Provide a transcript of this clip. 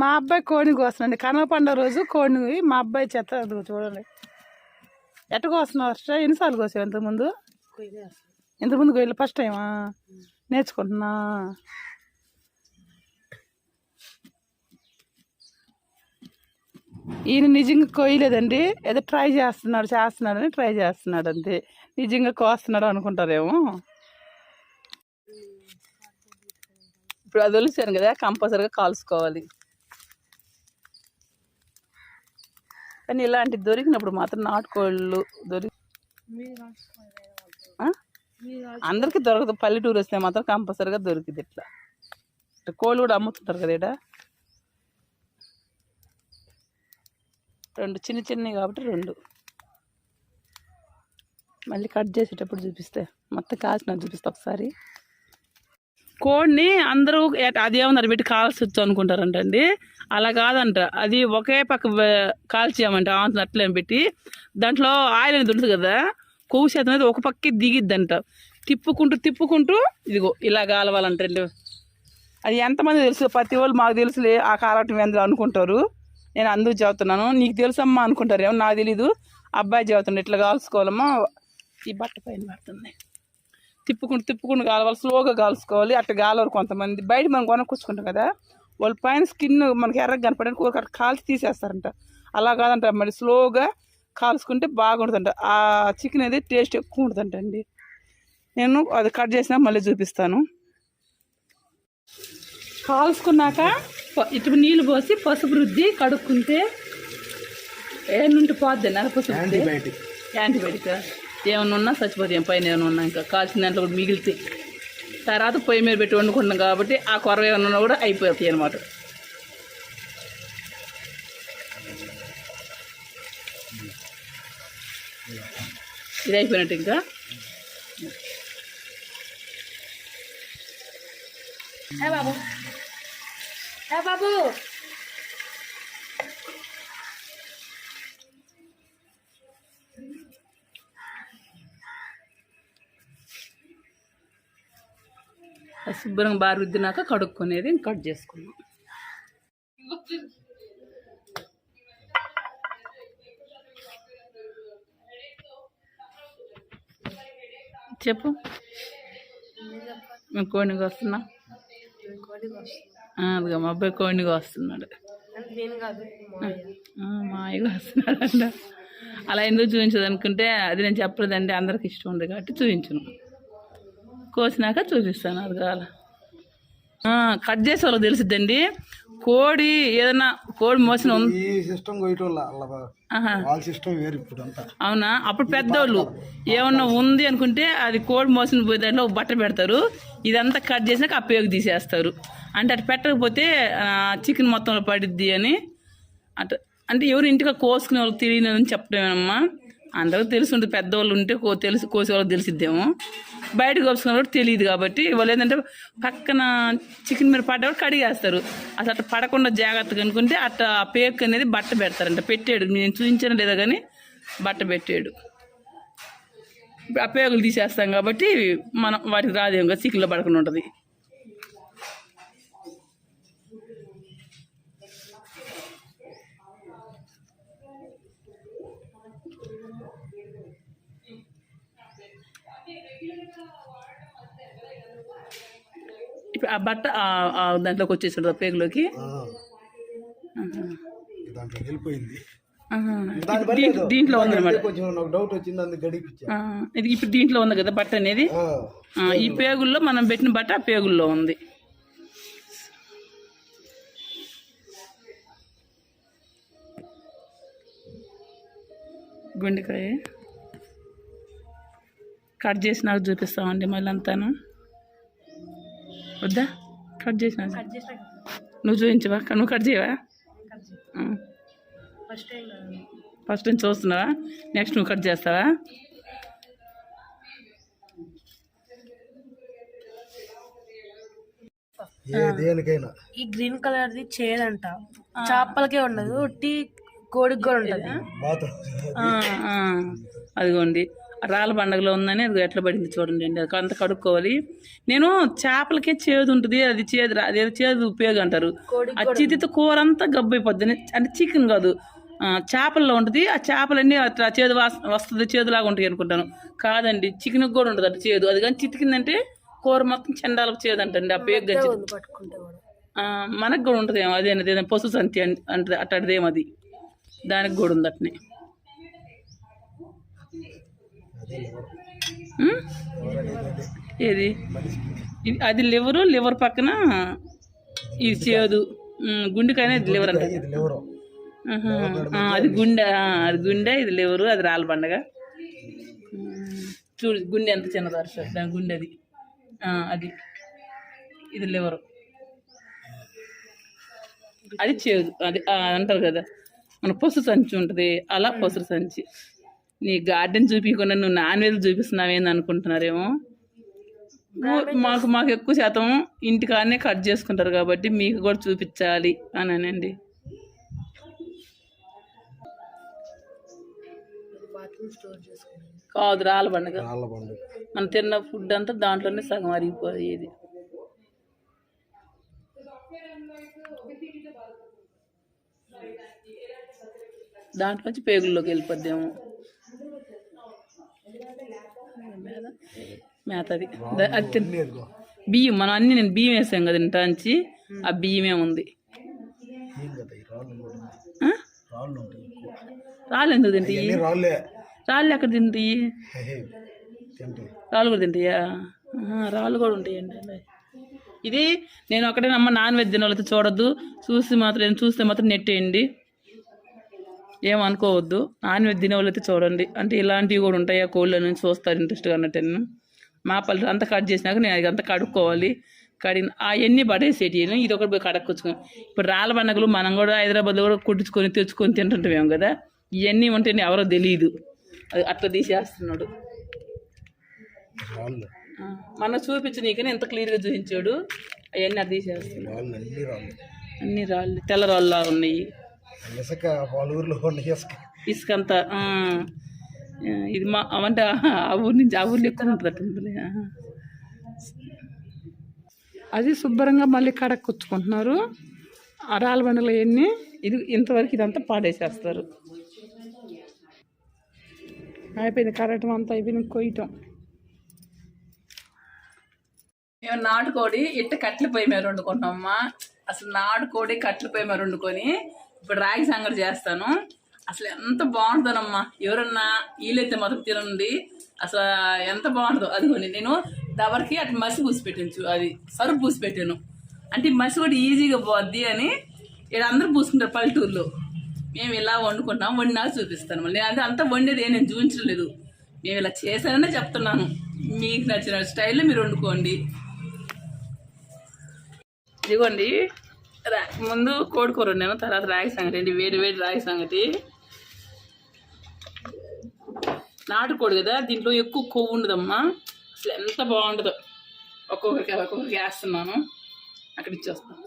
మా అబ్బాయి కోడిని కోస్తున్నాండి. కనవ పండుగ రోజు కోడిని మా అబ్బాయి చెత్త చూడండి. ఎట్ట కోస్తున్నావు ఫస్ట్ ఎన్నిసార్లు కోసావు ఇంతకుముందు ఇంతకుముందు కోయలే. ఫస్ట్ టైమా? నేర్చుకుంటున్నా. ఈయన నిజంగా కోయలేదండి. ఏదో ట్రై చేస్తున్నాడు చేస్తున్నాడని ట్రై చేస్తున్నాడు అంతే నిజంగా కోస్తున్నాడు అనుకుంటారేమో. ఇప్పుడు అది వదిలేసాను కదా కంపల్సరీగా కాల్చుకోవాలి. కానీ ఇలాంటి దొరికినప్పుడు మాత్రం నాటుకోళ్ళు దొరికి? అందరికీ దొరకదు. పల్లెటూరు వస్తే మాత్రం కంపల్సరీగా దొరికింది ఇట్లా. ఇట్లా కోళ్ళు కూడా అమ్ముతుంటారు కదా ఇక్కడ రెండు చిన్న చిన్నవి కాబట్టి రెండు. మళ్ళీ కట్ చేసేటప్పుడు చూపిస్తే. మొత్తం కాల్చిన చూపిస్తా ఒకసారి. కోడిని అందరూ అదేమన్నారు పెట్టి కాల్చొచ్చు అనుకుంటారంటండి. అలా కాదంట. అది ఒకే పక్క కాల్చేయమంట కాల్చామంట అట్లే పెట్టి. దాంట్లో ఆయిల్ అనేది ఉంటుంది కదా కొవ్వు శాతం అనేది ఒక పక్కే దిగిద్దంట. తిప్పుకుంటూ తిప్పుకుంటూ ఇదిగో ఇలా కాలవాలంటండి అది ఎంతమంది తెలుసు? ప్రతి వాళ్ళు మాకు తెలుసులే ఆ కాలటం ఎందులో అనుకుంటారు. నేను అందుకు చెబుతున్నాను. నీకు తెలుసమ్మా అనుకుంటారు ఏమో నాకు తెలీదు. అబ్బాయి చెబుతుండే ఇట్లా కాల్చుకోవాలమ్మా. ఈ బట్ట పైన పడుతుంది. తిప్పుకుంటూ తిప్పుకుంటూ కాలవాలి స్లోగా కాల్చుకోవాలి. అట్లా కాలవరు కొంతమంది. బయట మనం కొనుక్కొచ్చుకుంటాం కదా వాళ్ళ పైన స్కిన్ మనకి ఎర్రగా కనపడడానికి ఒక కాల్చి తీసేస్తారంట. అలా కాదంట మరి స్లోగా కాల్చుకుంటే బాగుంటుందంట. ఆ చికెన్ అనేది టేస్ట్ ఎక్కువ ఉంటుందంట అండి. నేను అది కట్ చేసినా మళ్ళీ చూపిస్తాను. కాల్చుకున్నాక ఇటు నీళ్ళు పోసి పసుపు రుద్ది కడుక్కుంటే ఏనుంటి పోద్ది నరపసుపు యాంటీబయాటిక్ యాంటీబయాటిక్ ఏమైనా ఉన్నా చచ్చిపోతాయి పైన ఏమైనా ఉన్నా ఇంకా కాల్చిన దాంట్లో కూడా మిగిలితే. తర్వాత పొయ్యి మీద పెట్టి వండుకుంటున్నాం కాబట్టి ఆ కొరవ ఏమన్నా ఉన్నా కూడా అయిపోతాయి అనమాట ఇది అయిపోయినట్టు ఇంకా. బాబు? బాబు? శుభ్రంగా బాగా రుద్దినాక కడుక్కునేది కట్ చేసుకున్నాం చెప్పు. మేము కోడికి వస్తున్నా అదిగా మా అబ్బాయి కోడికి వస్తున్నాడు. మాయగా వస్తున్నాడు కాదు అలా ఎందుకు చూపించదు అనుకుంటే అది నేను చెప్పలేదండి అందరికి ఇష్టం ఉంది కాబట్టి చూపించను. కోసినాక చూపిస్తాను అది కావాల? కట్ చేసే వాళ్ళకి తెలిసిద్దండి. కోడి ఏదైనా కోడి మోసిన సిస్టమ్ వేరు ఇప్పుడు అవునా? అప్పుడు పెద్దోళ్ళు ఏమన్నా ఉంది అనుకుంటే అది కోడి మోసిన పోయి దాంట్లో బట్ట పెడతారు. ఇదంతా కట్ చేసినాక ఆ పేగు తీసేస్తారు. అంటే అటు పెట్టకపోతే చికెన్ మొత్తంలో పడిద్ది అని. అట అంటే ఎవరు ఇంటికి కోసుకునే వాళ్ళు తెలియని చెప్పడమేనమ్మా. అందరూ తెలిసి ఉంటుంది పెద్దవాళ్ళు ఉంటే కో తెలిసి కోసేవాళ్ళు తెలిసిద్దేమో. బయట కోసుకునే కూడా తెలియదు కాబట్టి వాళ్ళు ఏంటంటే పక్కన చికెన్ మీద పడ్డవాడు కడిగేస్తారు. అసలు అట్లా పడకుండా జాగ్రత్తగా అనుకుంటే అట్లా ఆ పేక్ అనేది బట్ట పెడతారంట. పెట్టాడు. నేను చూపించాను లేదా కానీ బట్ట పెట్టాడు. ఆ పేగులు తీసేస్తాం కాబట్టి మనం వాటికి రాదేమో కదా. చికెన్లో పడకుండా ఉంటుంది. ఆ బట్ట దాంట్లోకి వచ్చేసాడు ఆ. పేగులోకి వెళ్ళిపోయింది. దీంట్లో కొంచెం నాకు డౌట్ వచ్చింది అందుకు ఇది ఇప్పుడు దీంట్లో ఉంది కదా బట్ట అనేది? ఈ పేగుల్లో మనం పెట్టిన బట్ట ఆ పేగుల్లో ఉంది. గుండెకాయ. కట్ చేసినాక చూపిస్తామండి మళ్ళీ అంతాను. వద్దా? కట్ చేసిన కట్ చేసిన నువ్వు చూపించవా? నువ్వు కట్ చేయవా. ఫస్ట్ టైం కదా. ఫస్ట్ నుంచి చూస్తున్నావా? నెక్స్ట్ నువ్వు కట్ చేస్తావా? ఏ దేనికైనా. ఈ గ్రీన్ కలర్ ది చేదంట చేపలకే ఉండదు టీ కోడికి కూడా ఉంటది. బాత్రూమ్. ఆ, ఆ, అదిగోండి. రాళ్ళ పండగలో ఉందని అది ఎట్లా పడింది చూడండి అండి. అది అంత కడుక్కోవాలి. నేను చేపలకే చేదు ఉంటుంది అది చేదు అదేదో చేదు ఉపయోగం అంటారు. ఆ చితితో కూర అంతా గబ్బు అయిపోద్ది. అంటే చికెన్ కాదు. చేపల్లో ఉంటుంది. ఆ చేపలన్నీ అట్లా చేదు వాస వస్తుంది చేదులాగా ఉంటాయి అనుకుంటాను. కాదండి చికెన్ కూడా ఉంటుంది అట్లా చేదు. అది కానీ చితికిందంటే కూర మొత్తం చెండాలకు చేదు అంటండి ఆ ఆ, మనకు కూడా ఉంటుంది ఏమో అదే అదే పశు సంతి అంటే అట్టడిదేమో అది. దానికి కూడా ఉంది అట్నే అదే లివర్ ఉం? లివర్ అనేది అదే. ఏది? అది లివరు లివర్ పక్కన ఇది చేదు. గుండెకైనా ఇది లివర్ అంట అది గుండె అది గుండె ఇది లివరు అది రాళ్ళ పండగ. చూడు గుండె ఎంత చిన్నది హర్ష దాని గుండె అది. అది. ఇది లివరు. అది చేదు. అది అంటారు కదా. మన పసు సంచి ఉంటుంది. అలా పసురు సంచి. నీ గార్డెన్ చూపించకుండా నువ్వు నాన్ వెజ్ చూపిస్తున్నావేంది అనుకుంటున్నారేమో? మాకు మాకు ఎక్కువ శాతం ఇంటికాడనే కట్ చేసుకుంటారు కాబట్టి మీకు కూడా చూపించాలి అని అనండి. కాదు రాళ్ళ పండుగ. మనం తిన్న ఫుడ్ అంతా దాంట్లోనే సగం అరిగిపోయేది. దాంట్లోంచి పేగుల్లోకి వెళ్ళిపోద్దేమో. మేతది. ద- అది ఎదుగో బియ్యం మనం అన్ని నేను బియ్యం వేసాం కదా ఇంటాంచి ఆ బియ్యమే ఉంది. రాళ్ళు ఎందుకు తింటాయి రాళ్ళే. రాళ్ళు ఎక్కడ తింటాయి రాళ్ళు కూడా తింటాయా? రాళ్ళు కూడా ఉంటాయండి. ఇది నేను ఒకటే నమ్మ నాన్ వెజ్ తిన వాళ్ళతో చూడొద్దు. చూసి మాత్రం చూస్తే మాత్రం నెట్టేయండి. ఏమనుకోవద్దు. నాన్ వెజ్ తినే వాళ్ళైతే చూడండి. అంటే ఇలాంటివి కూడా ఉంటాయా? కోళ్ళ నుంచి చూస్తారు ఇంట్రెస్ట్గా అన్నట్టు మా పళ్ళు అంతా కట్ చేసినాక నేను అది అంతా కడుక్కోవాలి. కడిగిన అవన్నీ పడేసేటి ఇది ఒకటి పోయి కడక్కొచ్చుకొని. ఇప్పుడు రాళ్ళ పండుగలు మనం కూడా హైదరాబాద్లో కూడా కుట్టించుకొని తెచ్చుకొని తింటుంటామేమో కదా? ఇవన్నీ ఉంటే ఎవరో తెలియదు అది అట్లా తీసేస్తున్నాడు. మన చూపించు నీకని ఎంత క్లియర్గా చూపించాడు. అవన్నీ అది తీసేస్తున్నాడు. రాళ్ళు అన్ని రాళ్ళు. అన్ని రాళ్ళు తెల్ల రాళ్ళ ఉన్నాయి. ఇసుక పలువురిలో ఉన్న ఇసుక. ఇసుక అంతా ఇది మా అంటే ఆ ఊరి నుంచి ఆ ఊర్లో ఎక్కువ ఉంటుంది అది శుభ్రంగా మళ్ళీ కడక్కొచ్చుకుంటున్నారు ఆ రాళ్ళ బండలు ఎన్ని ఇది ఇంతవరకు ఇదంతా పాడేసేస్తారు. అయిపోయింది కరటం అంతా అయిపోయింది కొయ్యటం మేము నాటుకోడి ఇట్ట కట్టెల పొయ్యి మీద వండుకుంటామమ్మా అసలు నాటుకోడి కట్టెల పొయ్యి మీద వండుకొని ఇప్పుడు రాగి సంగటి చేస్తాను. అసలు ఎంత బాగుంటుందమ్మా. ఎవరన్నా వీలైతే మొదలు తినండి. అసలు ఎంత బాగుంటుందో అదిగోండి నేను దవరికి అటు మసి పూసి పెట్టించు అది సరుపు పూసి పెట్టాను. అంటే మసి కూడా ఈజీగా పోద్ది అని ఇక్కడ అందరూ పూసుకుంటారు పల్లెటూరులో. మేము ఇలా వండుకుంటాం వండినాక చూపిస్తాను. మళ్ళీ అది అంతా వండేది నేను చూపించలేదు మేము ఇలా చేశాననే చెప్తున్నాను. మీకు నచ్చిన స్టైల్లో మీరు వండుకోండి. ఇదిగోండి ముందు కోడికూర ఉన్నాను తర్వాత రాగి సంగటి అండి వేడి వేడి రాగి సంగటి. నాటుకోడు కదా దీంట్లో ఎక్కువ కొవ్వు ఉండదమ్మా. అసలు ఎంత బాగుంటుందో ఒక్కొక్కరికి ఒక్కొక్కరికి వేస్తున్నాను. అక్కడ ఇచ్చేస్తాను